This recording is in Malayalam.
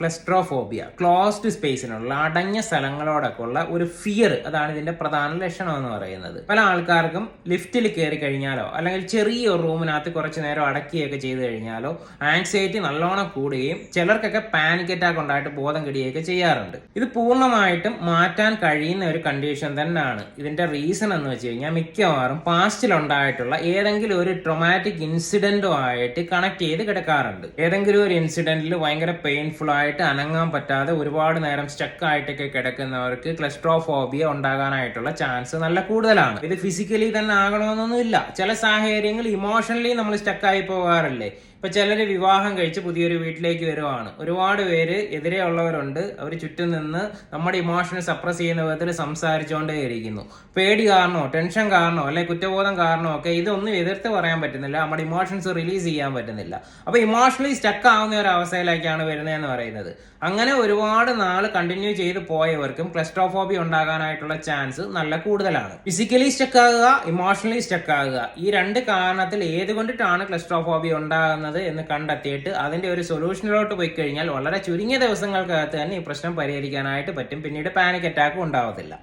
ക്ലസ്ട്രോഫോബിയ. ക്ലോസ്ഡ് സ്പേസിനുള്ള അടഞ്ഞ സ്ഥലങ്ങളോടൊക്കെ ഉള്ള ഒരു ഫിയർ അതാണ് ഇതിന്റെ പ്രധാന ലക്ഷണം എന്ന് പറയുന്നത്. പല ആൾക്കാർക്കും ലിഫ്റ്റിൽ കയറി കഴിഞ്ഞാലോ അല്ലെങ്കിൽ ചെറിയ റൂമിനകത്ത് കുറച്ച് നേരം അടക്കുകയൊക്കെ ചെയ്തു കഴിഞ്ഞാലോ ആൻസൈറ്റി നല്ലോണം കൂടുകയും ചിലർക്കൊക്കെ പാനിക് അറ്റാക്ക് ഉണ്ടായിട്ട് ബോധം കിടിയൊക്കെ ചെയ്യാറുണ്ട്. ഇത് പൂർണമായിട്ടും മാറ്റാൻ കഴിയുന്ന ഒരു കണ്ടീഷൻ തന്നെയാണ്. ഇതിന്റെ റീസൺ എന്ന് വെച്ച് കഴിഞ്ഞാൽ മിക്കവാറും പാസ്റ്റിൽ ഉണ്ടായിട്ടുള്ള ഏതെങ്കിലും ഒരു ട്രൊമാറ്റിക് ഇൻസിഡന്റോ ആയിട്ട് കണക്ട് ചെയ്ത് കിടക്കാറുണ്ട്. ഏതെങ്കിലും ഒരു ഇൻസിഡന്റിൽ ഭയങ്കര പെയിൻഫുൾ ആയിട്ട് അനങ്ങാൻ പറ്റാതെ ഒരുപാട് നേരം സ്റ്റക്ക് ആയിട്ടൊക്കെ കിടക്കുന്നവർക്ക് ക്ലസ്ട്രോഫോബിയ ഉണ്ടാകാനായിട്ടുള്ള ചാൻസ് നല്ല കൂടുതലാണ്. ഇത് ഫിസിക്കലി തന്നെ ആകണമെന്നൊന്നുമില്ല ചില സാഹചര്യങ്ങൾ ഇമോഷണലി നമ്മൾ സ്റ്റക്കായി പോകാറില്ലേ? ഇപ്പൊ ചിലർ വിവാഹം കഴിച്ച് പുതിയൊരു വീട്ടിലേക്ക് വരുവാണ്. ഒരുപാട് പേര് എതിരെ ഉള്ളവരുണ്ട് അവർ ചുറ്റും നിന്ന് നമ്മുടെ ഇമോഷനെ സപ്രസ് ചെയ്യുന്ന വിധത്തിൽ സംസാരിച്ചുകൊണ്ടേ ഇരിക്കുന്നു. പേടി കാരണമോ ടെൻഷൻ കാരണമോ അല്ലെ കുറ്റബോധം കാരണമോ ഒക്കെ ഇതൊന്നും എതിർത്ത് പറയാൻ പറ്റുന്നില്ല. നമ്മുടെ ഇമോഷൻസ് റിലീസ് ചെയ്യാൻ പറ്റുന്നില്ല. അപ്പൊ ഇമോഷണലി സ്റ്റക്ക് ആവുന്ന ഒരു അവസ്ഥയിലേക്കാണ് വരുന്നതെന്ന് പറയുന്നത്. അങ്ങനെ ഒരുപാട് നാൾ കണ്ടിന്യൂ ചെയ്ത് പോയവർക്കും ക്ലസ്ട്രോഫോബി ഉണ്ടാകാനായിട്ടുള്ള ചാൻസ് നല്ല കൂടുതലാണ്. ഫിസിക്കലി സ്റ്റക്ക് ആകുക ഇമോഷണലി സ്റ്റക്ക് ആകുക. ഈ രണ്ട് കാരണത്തിൽ ഏത് കൊണ്ടിട്ടാണ് ക്ലസ്ട്രോഫോബി ഉണ്ടാകുന്നത് എന്ന് കണ്ടെത്തിയിട്ട് അതിന്റെ ഒരു സൊല്യൂഷനിലോട്ട് പോയി കഴിഞ്ഞാൽ വളരെ ചുരുങ്ങിയ ദിവസങ്ങൾക്കകത്ത് തന്നെ ഈ പ്രശ്നം പരിഹരിക്കാനായിട്ട് പറ്റും. പിന്നീട് പാനിക് അറ്റാക്കും ഉണ്ടാവത്തില്ല.